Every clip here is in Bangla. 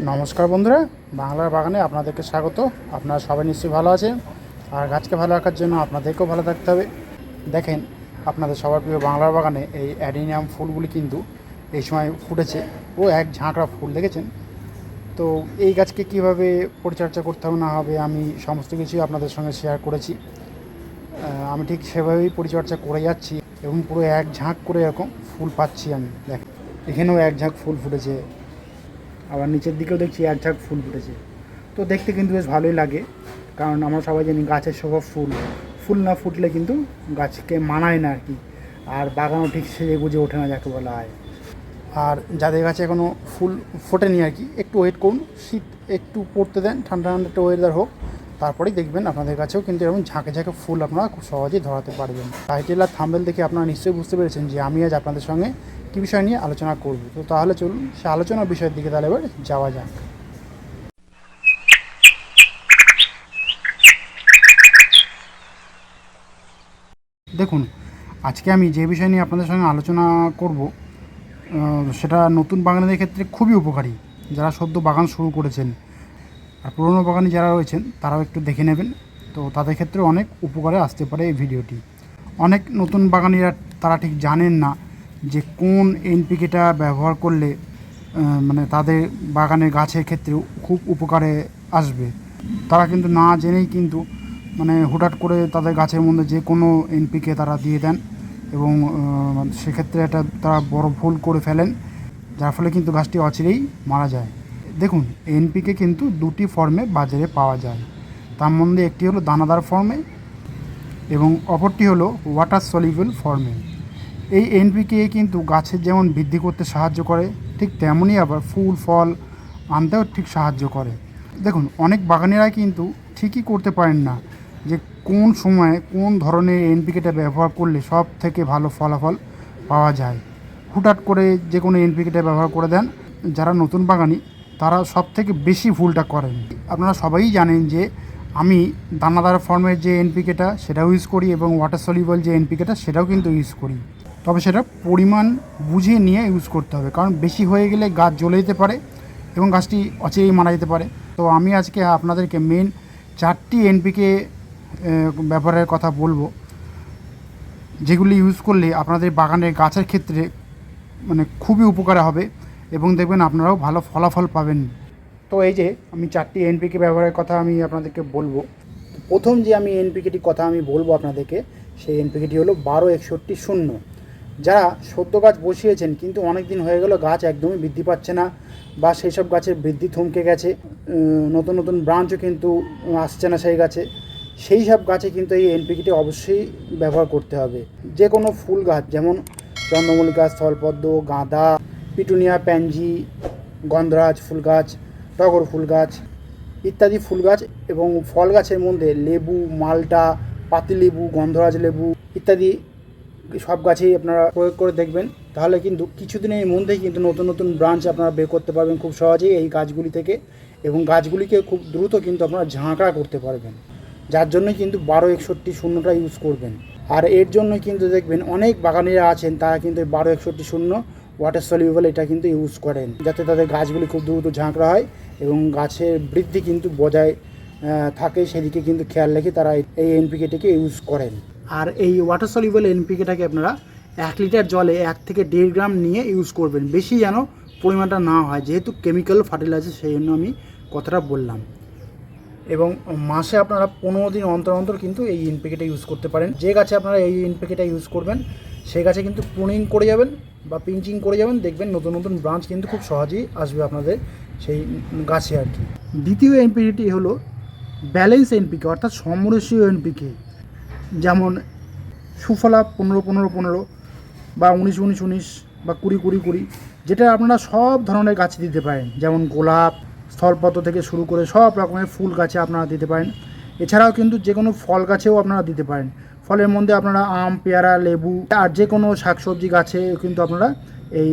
নমস্কার বন্ধুরা, বাংলার বাগানে আপনাদেরকে স্বাগত। আপনারা সবাই নিশ্চয়ই ভালো আছেন। আর গাছকে ভালো রাখার জন্য আপনাদেরকেও ভালো থাকতে হবে। দেখেন, আপনাদের সবার প্রিয় বাংলার বাগানে এই অ্যাডিনিয়াম ফুলগুলি কিন্তু এই সময় ফুটেছে। ও এক ঝাঁকড়া ফুল, দেখেছেন? তো এই গাছকে কীভাবে পরিচর্যা করতে হবে, না হবে, আমি সমস্ত কিছুই আপনাদের সঙ্গে শেয়ার করেছি। আমি ঠিক সেভাবেই পরিচর্যা করে যাচ্ছি এবং পুরো এক ঝাঁক করে এরকম ফুল পাচ্ছি আমি। দেখ এখানেও এক ঝাঁক ফুল ফুটেছে। আবার নিচের দিকেও দেখছি এক ঝাঁক ফুল ফুটেছে। তো দেখতে কিন্তু বেশ ভালোই লাগে, কারণ আমরা সবাই জানি গাছের স্বভাব ফুল। ফুল না ফুটলে কিন্তু গাছকে মানায় না আর কি আর বাগানও ঠিক সেজে গুজে ওঠে না যাকে বলা হয়। আর যাদের গাছে এখনও ফুল ফোটেনি আর কি একটু ওয়েট করুন, শীত একটু পড়তে দেন, ঠান্ডা ঠান্ডা একটা ওয়েদার হোক। তারপরেই দেখবেন আপনাদের কাছেও কিন্তু এরকম ঝাঁকে ঝাঁকে ফুল আপনারা খুব সহজেই ধরাতে পারবেন। টাইটেল আর থাম্বেল দেখে আপনারা নিশ্চয়ই বুঝতে পেরেছেন যে আমি আজ আপনাদের সঙ্গে কী বিষয় নিয়ে আলোচনা করব। তো তাহলে চলুন সে আলোচনার বিষয়ের দিকে তাহলে এবার যাওয়া যাক। দেখুন, আজকে আমি যে বিষয় নিয়ে আপনাদের সঙ্গে আলোচনা করব সেটা নতুন বাগানের ক্ষেত্রে খুবই উপকারী। যারা সদ্য বাগান শুরু করেছেন আর পুরনো বাগানে যারা রয়েছেন, তারাও একটু দেখে নেবেন। তো তাদের ক্ষেত্রে অনেক উপকারে আসতে পারে এই ভিডিওটি। অনেক নতুন বাগানিরা, তারা ঠিক জানেন না যে কোন এনপিকেটা ব্যবহার করলে মানে তাদের বাগানের গাছের ক্ষেত্রে খুব উপকারে আসবে। তারা কিন্তু না জেনেই কিন্তু মানে হুটহাট করে তাদের গাছের মধ্যে যে কোনো এনপিকে তারা দিয়ে দেন এবং সেক্ষেত্রে একটা তারা বড় ভুল করে ফেলেন, যার ফলে কিন্তু গাছটি অচিরেই মারা যায়। দেখুন এনপিকে কিন্তু দুটি ফর্মে বাজারে পাওয়া যায়। তার মধ্যে একটি হলো দানাদার ফর্মে এবং অপরটি হলো ওয়াটার সলিউবল ফর্মে এই এনপিকে কিন্তু গাছের যেমন বৃদ্ধি করতে সাহায্য করে, ঠিক তেমনই আবার ফুল, ফল আনতেও ঠিক সাহায্য করে। দেখুন, অনেক বাগানিরা কিন্তু ঠিকই করতে পারেন না যে কোন সময় কোন ধরনের এনপিকেটা ব্যবহার করলে সব থেকে ভালো ফলাফল পাওয়া যায়। হুটহাট করে যে কোনো এনপিকেটা ব্যবহার করে দেন। যারা নতুন বাগানি তারা সব থেকে বেশি ভুলটা করেন। আপনারা সবাই জানেন যে আমি দানাদার ফর্মের যে এনপিকেটা সেটাও ইউজ করি এবং ওয়াটার সলিউবল যে এনপিকেটা সেটাও কিন্তু ইউজ করি। তবে সেটা পরিমাণ বুঝে নিয়ে ইউজ করতে হবে, কারণ বেশি হয়ে গেলে গাছ জ্বলে যেতে পারে এবং গাছটি অচেরেই মারা যেতে পারে। তো আমি আজকে আপনাদেরকে মেন চারটি এনপিকে ব্যাপারের কথা বলব। যেগুলি ইউজ করলে আপনাদের বাগানের গাছের ক্ষেত্রে মানে খুবই উপকার হবে। এবং দেখবেন আপনারাও ভালো ফলাফল পাবেন। তো এই যে আমি চারটি এনপিকে ব্যবহারের কথা আমি আপনাদেরকে বলব। প্রথম যে আমি এনপিকেটি কথা আমি বলব আপনাদেরকে, সেই এনপিকেটি হলো বারো একষট্টি শূন্য। যারা সদ্য গাছ বসিয়েছেন, কিন্তু অনেক দিন হয়ে গেল গাছ একদমই বৃদ্ধি পাচ্ছে না বা সেই সব গাছের বৃদ্ধি থমকে গেছে নতুন নতুন ব্রাঞ্চও কিন্তু আসছে না সেই গাছে। সেই সব গাছে কিন্তু এই এনপিকেটি অবশ্যই ব্যবহার করতে হবে। যে কোনো ফুল গাছ, যেমন চন্দ্রমল্লিকা, স্থলপদ্ম, গাঁদা পিটুনিয়া, প্যানজি, গন্ধরাজ ফুল গাছ টগর ফুল গাছ ইত্যাদি ফুল গাছ এবং ফল গাছের মধ্যে লেবু, মালটা, পাতিলেবু, গন্ধরাজ লেবু ইত্যাদি সব গাছেই আপনারা প্রয়োগ করে দেখবেন। তাহলে কিন্তু কিছুদিনের মধ্যেই কিন্তু নতুন নতুন ব্রাঞ্চ আপনারা বের করতে পারবেন খুব সহজেই এই গাছগুলি থেকে এবং গাছগুলিকে খুব দ্রুত কিন্তু আপনারা ঝাঁকড়া করতে পারবেন। যার জন্য কিন্তু বারো একষট্টি শূন্যটা ইউজ করবেন। আর এর জন্য কিন্তু দেখবেন অনেক বাগানিরা আছেন, তারা কিন্তু বারো একষট্টি শূন্য ওয়াটার সলিউবল এটা কিন্তু ইউজ করেন। যাতে তাদের গাছগুলি খুব দ্রুত ঝাঁকড়া হয় এবং গাছের বৃদ্ধি কিন্তু বজায় থাকে। সেদিকে কিন্তু খেয়াল রেখে তারা এই এনপিকেটিকে ইউজ করেন। আর এই ওয়াটার সলিউবল এনপিকেটাকে আপনারা এক লিটার জলে এক থেকে দেড় গ্রাম নিয়ে ইউজ করবেন। বেশি যেন পরিমাণটা না হয়। যেহেতু কেমিক্যাল ফার্টিলাইজার সেই জন্য আমি কথাটা বললাম। এবং মাসে আপনারা পনেরো দিন অন্তর অন্তর কিন্তু এই এনপিকেটা ইউজ করতে পারেন। যে গাছে আপনারা এই এনপিকেটা ইউজ করবেন সেই গাছে কিন্তু প্রুনিং করে যাবেন। বা পিঞ্চিং করে যাবেন, দেখবেন নতুন নতুন ব্রাঞ্চ কিন্তু খুব সহজেই আসবে আপনাদের সেই গাছে আর কি। দ্বিতীয় এনপিকেটি হলো ব্যালেন্স এনপিকে অর্থাৎ সমরসীয় এনপিকে যেমন সুফলা পনেরো পনেরো পনেরো বা উনিশ উনিশ উনিশ বা কুড়ি কুড়ি কুড়ি, যেটা আপনারা সব ধরনের গাছে দিতে পারেন। যেমন গোলাপ স্থলপত্র থেকে শুরু করে সব রকমের ফুল গাছে আপনারা দিতে পারেন। এছাড়াও কিন্তু যে কোনো ফল গাছেও আপনারা দিতে পারেন। ফলের মধ্যে আপনারা আম, পেয়ারা, লেবু আর যে কোনো শাকসবজি, গাছে কিন্তু আপনারা এই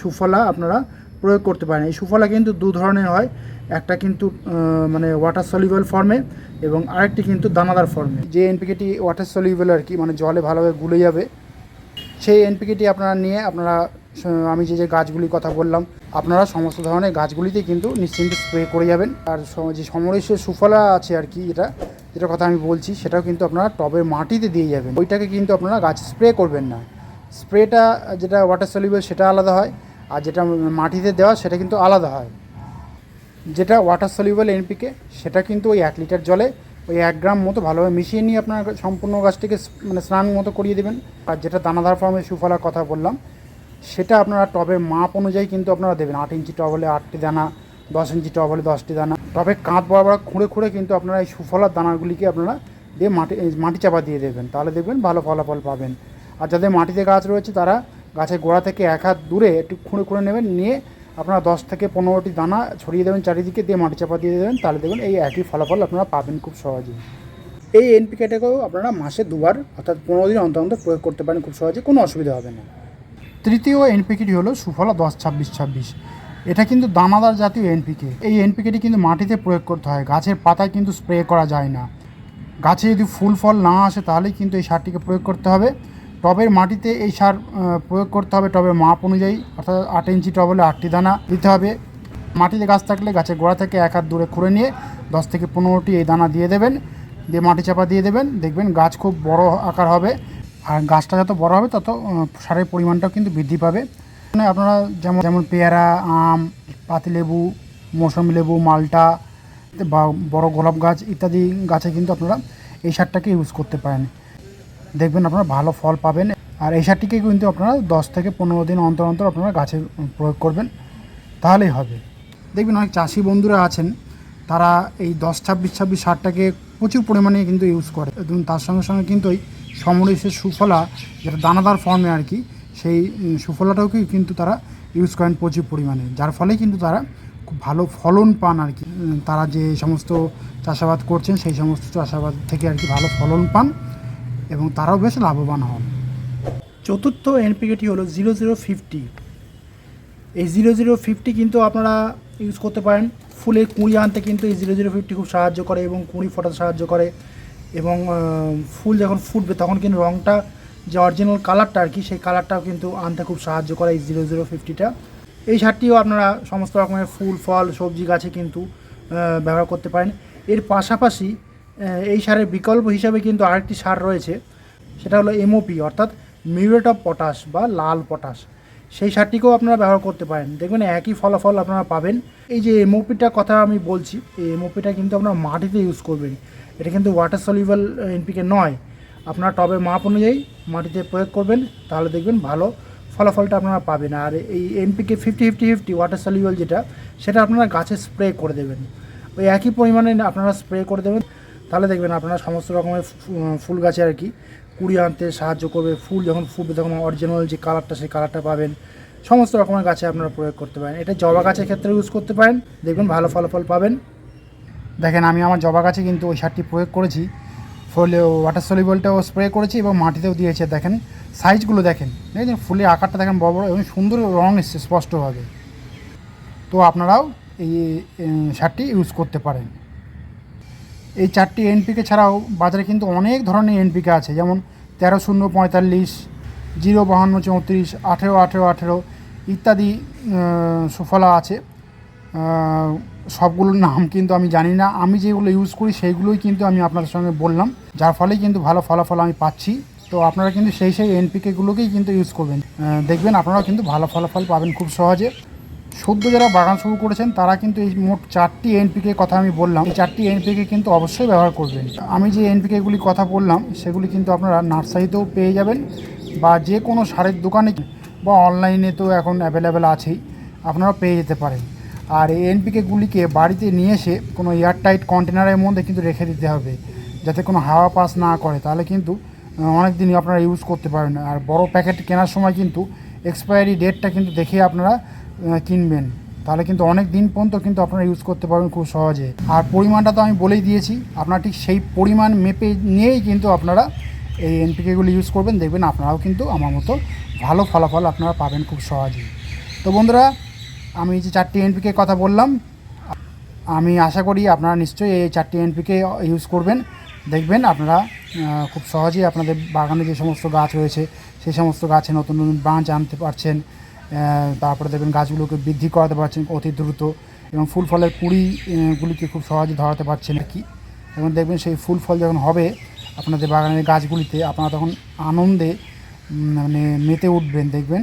সুফলা আপনারা প্রয়োগ করতে পারেন। এই সুফলা কিন্তু দু ধরনের হয়। একটা কিন্তু মানে ওয়াটার সলিউবল ফর্মে এবং আরেকটি কিন্তু দানাদার ফর্মে যে এনপিকেটি ওয়াটার সলিউবল আর কি মানে জলে ভালোভাবে গুলে যাবে, সেই এনপিকেটি আপনারা নিয়ে আপনারা আমি যে যে গাছগুলির কথা বললাম, আপনারা সমস্ত ধরনের গাছগুলিতে কিন্তু নিশ্চিন্তে স্প্রে করে যাবেন। আর যে সমরেশের সুফলা আছে আর কি যেটা যেটা কথা আমি বলছি, সেটাও কিন্তু আপনারা টবের মাটিতে দিয়ে যাবেন। ওইটাকে কিন্তু আপনারা গাছ স্প্রে করবেন না। স্প্রেটা যেটা ওয়াটার সলিউবল সেটা আলাদা হয়, আর যেটা মাটিতে দেওয়া, সেটা কিন্তু আলাদা হয়। যেটা ওয়াটার সলিউবল এনপিকে সেটা কিন্তু ওই এক লিটার জলে ওই এক গ্রাম মতো ভালোভাবে মিশিয়ে নিয়ে আপনার সম্পূর্ণ গাছটিকে মানে স্নান মতো করিয়ে দেবেন। আর যেটা দানাদার ফর্মে সুফলার কথা বললাম, সেটা আপনারা টবের মাপ অনুযায়ী কিন্তু আপনারা দেবেন। আট ইঞ্চি টব হলে আটটি দানা দশ ইঞ্চি টব হলে দশটি দানা। টবে কাঁধ বরাবর খুঁড়ে খুঁড়ে কিন্তু আপনারা এই সুফলার দানাগুলিকে আপনারা দিয়ে মাটি মাটি চাপা দিয়ে দেবেন। তাহলে দেখবেন ভালো ফলাফল পাবেন। আর যাদের মাটিতে গাছ রয়েছে, তারা গাছের গোড়া থেকে এক হাত দূরে একটু খুঁড়ে খুঁড়ে নেবেন, নিয়ে আপনারা দশ থেকে পনেরোটি দানা ছড়িয়ে দেবেন চারিদিকে, দিয়ে মাটি চাপা দিয়ে দেবেন। তাহলে দেখবেন এই একই ফলাফল আপনারা পাবেন খুব সহজেই। এই এনপিকেটাকেও আপনারা মাসে দুবার, অর্থাৎ পনেরো দিন অন্তর অন্তর প্রয়োগ করতে পারেন খুব সহজে, কোনো অসুবিধা হবে না। তৃতীয় এনপিকেটি হলো সুফলা দশ ছাব্বিশ ছাব্বিশ। এটা কিন্তু দানাদার জাতীয় এনপিকে এই এনপিকেটি কিন্তু মাটিতে প্রয়োগ করতে হয়, গাছের পাতায় কিন্তু স্প্রে করা যায় না। গাছে যদি ফুল ফল না আসে তাহলেই কিন্তু এই সারটিকে প্রয়োগ করতে হবে। টবের মাটিতে এই সার প্রয়োগ করতে হবে, টবের মাপ অনুযায়ী, অর্থাৎ আট ইঞ্চি টব হলে আটটি দানা দিতে হবে। মাটিতে গাছ থাকলে গাছের গোড়া থেকে এক হাত দূরে খুঁড়ে নিয়ে দশ থেকে পনেরোটি এই দানা দিয়ে দেবেন। দিয়ে মাটি চাপা দিয়ে দেবেন। দেখবেন গাছ খুব বড় আকার হবে। আর গাছটা যত বড় হবে, তত সারের পরিমাণটাও কিন্তু বৃদ্ধি পাবে। মানে আপনারা যেমন যেমন পেয়ারা, আম, পাতিলেবু, মৌসুমি লেবু, মালটা বা বড় গোলাপ গাছ ইত্যাদি গাছে কিন্তু আপনারা এই সারটাকে ইউজ করতে পারেন। দেখবেন আপনারা ভালো ফল পাবেন আর এই সারটিকে কিন্তু আপনারা দশ থেকে পনেরো দিন অন্তর অন্তর আপনারা গাছে প্রয়োগ করবেন, তাহলেই হবে। দেখবেন অনেক চাষি বন্ধুরা আছেন, তারা এই দশ, ছাব্বিশ ছাব্বিশ সারটাকে প্রচুর পরিমাণে কিন্তু ইউজ করে। এবং তার সঙ্গে সঙ্গে কিন্তু ওই সমরেশের সুফলা, যেটা দানাদার ফর্মে আর কি সেই সুফলাটাও কিন্তু তারা ইউজ করেন প্রচুর পরিমাণে। যার ফলে কিন্তু তারা খুব ভালো ফলন পান আর কি। তারা যে সমস্ত চাষাবাদ করছেন, সেই সমস্ত চাষাবাদ থেকে আর কি ভালো ফলন পান এবং তারাও বেশ লাভবান হন। চতুর্থ এনপিকেটি হলো জিরো জিরো ফিফটি এই জিরো জিরো ফিফটি কিন্তু আপনারা ইউজ করতে পারেন। ফুলে কুঁড়ি আনতে কিন্তু এই জিরো জিরো ফিফটি খুব সাহায্য করে এবং কুঁড়ি ফোটাতে সাহায্য করে এবং ফুল যখন ফুটবে তখন কিন্তু রঙটা যে অরিজিনাল কালারটা আর কি, সেই কালারটাও কিন্তু আনতে খুব সাহায্য করে এই জিরো জিরো ফিফটিটা এই সারটিও আপনারা সমস্ত রকমের ফুল, ফল, সবজি, গাছে কিন্তু ব্যবহার করতে পারেন। এর পাশাপাশি এই সারের বিকল্প হিসাবে কিন্তু আরেকটি সার রয়েছে। সেটা হলো এমওপি অর্থাৎ মিউরেট অফ পটাশ বা লাল পটাশ সেই সারটিকেও আপনারা ব্যবহার করতে পারেন। দেখবেন একই ফলাফল আপনারা পাবেন। এই যে এমওপিটার কথা আমি বলছি, এই এমওপিটা কিন্তু আপনারা মাটিতে ইউজ করবেন। এটা কিন্তু ওয়াটার সলিউবল এনপিকে নয়। আপনারা টবের মাপ অনুযায়ী মাটিতে প্রয়োগ করবেন, তাহলে দেখবেন ভালো ফলাফলটা আপনারা পাবেন। আর এই NPK fifty fifty fifty water soluble যেটা, সেটা আপনারা গাছে স্প্রে করে দেবেন। ওই একই পরিমাণে আপনারা স্প্রে করে দেবেন, তাহলে দেখবেন আপনারা সমস্ত রকমের ফুল গাছে আর কি কুড়ি আনতে সাহায্য করবে। ফুল যখন ফুটবে, তখন অরিজিনাল যে কালারটা সেই কালারটা পাবেন। সমস্ত রকমের গাছে আপনারা প্রয়োগ করতে পারেন। এটা জবা গাছের ক্ষেত্রে ইউজ করতে পারেন, দেখবেন ভালো ফলাফল পাবেন। দেখেন, আমি আমার জবা গাছে কিন্তু ওই সারটি প্রয়োগ করেছি। ফলে ওয়াটার সলিবলটাও স্প্রে করেছি এবং মাটিতেও দিয়েছে, দেখেন। সাইজগুলো দেখেন। দেখেন ফুলের আকারটা দেখেন বড় বড় এবং সুন্দর রং এসছে, স্পষ্টভাবে। তো আপনারাও এই সারটি ইউজ করতে পারেন। এই চারটি এনপিকে ছাড়াও বাজারে কিন্তু অনেক ধরনের এনপিকে আছে। যেমন তেরো শূন্য পঁয়তাল্লিশ, জিরো বাহান্ন চৌত্রিশ, আঠেরো আঠেরো আঠেরো ইত্যাদি সুফলা আছে। সবগুলোর নাম কিন্তু আমি জানি না। আমি যেগুলো ইউজ করি, সেইগুলোই কিন্তু আমি আপনাদের সঙ্গে বললাম। যার ফলেই কিন্তু ভালো ফলাফল আমি পাচ্ছি। তো আপনারা কিন্তু সেই সেই এনপিকেগুলোকেই কিন্তু ইউজ করবেন। দেখবেন আপনারাও কিন্তু ভালো ফলাফল পাবেন খুব সহজে। সদ্য যারা বাগান শুরু করেছেন, তারা কিন্তু এই মোট চারটি এনপিকে কথা আমি বললাম। এই চারটি এনপিকে কিন্তু অবশ্যই ব্যবহার করবেন। আমি যে এনপিকেগুলি কথা বললাম, সেগুলি কিন্তু আপনারা নার্সারিতেও পেয়ে যাবেন বা যে কোনো সারের দোকানে বা অনলাইনে তো এখন অ্যাভেলেবেল আছেই। আপনারা পেয়ে যেতে পারেন। আর এই এনপিকেগুলিকে বাড়িতে নিয়ে এসে কোনো এয়ারটাইট কন্টেনারের মধ্যে কিন্তু রেখে দিতে হবে, যাতে কোনো হাওয়া পাস না করে। তাহলে কিন্তু অনেক দিনই আপনারা ইউজ করতে পারেন আর বড় প্যাকেট কেনার সময় কিন্তু এক্সপায়ারি ডেটটা কিন্তু দেখে আপনারা কিনবেন। তাহলে কিন্তু অনেক দিন পর্যন্ত কিন্তু আপনারা ইউজ করতে পারবেন খুব সহজে। আর পরিমাণটা তো আমি বলেই দিয়েছি, আপনারা ঠিক সেই পরিমাণ মেপে নিয়েই কিন্তু আপনারা এই এনপিকেগুলি ইউজ করবেন। দেখবেন আপনারাও কিন্তু আমার মতো ভালো ফলাফল আপনারা পাবেন খুব সহজেই। তো বন্ধুরা আমি যে চারটি এনপিকে কথা বললাম আমি আশা করি আপনারা নিশ্চয়ই এই চারটি এনপিকে ইউজ করবেন দেখবেন আপনারা খুব সহজেই আপনাদের বাগানে যে সমস্ত গাছ রয়েছে সেই সমস্ত গাছে নতুন নতুন ব্রাঞ্চ আনতে পারছেন তারপরে দেখবেন গাছগুলোকে বৃদ্ধি করাতে পারছেন অতি দ্রুত এবং ফুল ফলের কুড়ি আহ, গুলিকে খুব সহজে ধরাতে পারছেন আর কি। এবং দেখবেন সেই ফুল ফল যখন হবে আপনাদের বাগানের গাছগুলিতে আপনারা তখন আনন্দে মানে মেতে উঠবেন দেখবেন